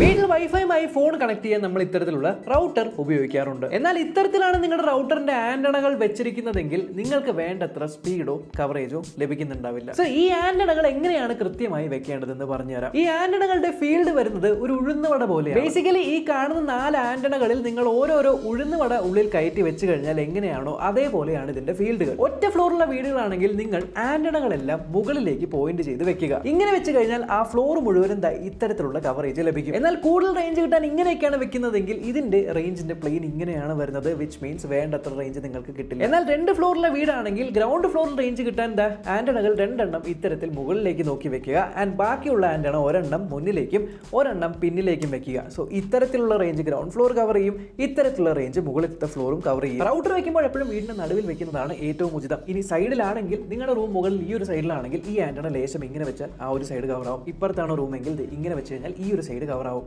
വീട്ടിൽ വൈഫൈയുമായി phone connect ചെയ്യാൻ നമ്മൾ ഇത്തരത്തിലുള്ള റൗട്ടർ ഉപയോഗിക്കാറുണ്ട്. എന്നാൽ ഇത്തരത്തിലാണ് നിങ്ങളുടെ റൗട്ടറിന്റെ ആന്റണകൾ വെച്ചിരിക്കുന്നതെങ്കിൽ നിങ്ങൾക്ക് വേണ്ടത്ര സ്പീഡോ കവറേജോ ലഭിക്കുന്നുണ്ടാവില്ല. സോ ഈ ആന്റണകൾ എങ്ങനെയാണ് കൃത്യമായി വെക്കേണ്ടതെന്ന് പറഞ്ഞുതരാം. ഈ ആന്റണകളുടെ ഫീൽഡ് വരുന്നത് ഒരു ഉഴുന്നുവട പോലെ ബേസിക്കലി ഈ കാണുന്ന നാല് ആന്റണകളിൽ നിങ്ങൾ ഓരോരോ ഉഴുന്നുവട ഉള്ളിൽ കയറ്റി വെച്ച് കഴിഞ്ഞാൽ എങ്ങനെയാണോ അതേപോലെയാണ് ഇതിന്റെ ഫീൽഡുകൾ ഒറ്റ ഫ്ലോറുള്ള വീടുകളാണെങ്കിൽ നിങ്ങൾ ആന്റണകളെല്ലാം മുകളിലേക്ക് പോയിന്റ് ചെയ്ത് വെക്കുക. ഇങ്ങനെ വെച്ച് കഴിഞ്ഞാൽ ആ ഫ്ലോർ മുഴുവനും ഇത്തരത്തിലുള്ള കവറേജ് ലഭിക്കും. കൂടുതൽ റേഞ്ച് കിട്ടാൻ ഇങ്ങനെയൊക്കെയാണ് വെക്കുന്നതെങ്കിൽ ഇതിന്റെ റേഞ്ചിന്റെ പ്ലെയിൻ ഇങ്ങനെയാണ് വരുന്നത് വിച്ച് മീൻസ് വേണ്ടത്ര റേഞ്ച് നിങ്ങൾക്ക് കിട്ടില്ല. എന്നാൽ രണ്ട് ഫ്ലോറിലെ വീടാണെങ്കിൽ ഗ്രൗണ്ട് ഫ്ലോറിൽ റേഞ്ച് കിട്ടാൻ ആന്റണകൾ രണ്ടെണ്ണം ഇത്തരത്തിൽ മുകളിലേക്ക് നോക്കി വെക്കുക. ആൻഡ് ബാക്കിയുള്ള ആന്റണ ഒരെണ്ണം മുന്നിലേക്കും ഒരെണ്ണം പിന്നിലേക്കും വെക്കുക. സോ ഇത്തരത്തിലുള്ള റേഞ്ച് ഗ്രൗണ്ട് ഫ്ലോർ കവർ ചെയ്യും ഇത്തരത്തിലുള്ള റേഞ്ച് മുകളിലത്തെ ഫ്ലോറും കവർ ചെയ്യും. റൗട്ടർ വെക്കുമ്പോൾ എപ്പോഴും വീടിന്റെ നടുവിൽ വെക്കുന്നതാണ് ഏറ്റവും ഉചിതം. ഇനി സൈഡിലാണെങ്കിൽ നിങ്ങളുടെ റൂം മുകളിൽ ഈ ഒരു സൈഡിലാണെങ്കിൽ ഈ ആന്റണ ലേശം ഇങ്ങനെ വെച്ചാൽ ആ ഒരു സൈഡ് കവർ ആവും. ഇപ്പുറത്താണ് റൂമെങ്കിൽ ഇങ്ങനെ വെച്ച് കഴിഞ്ഞാൽ ഈ ഒരു സൈഡ് കവർ ആവും.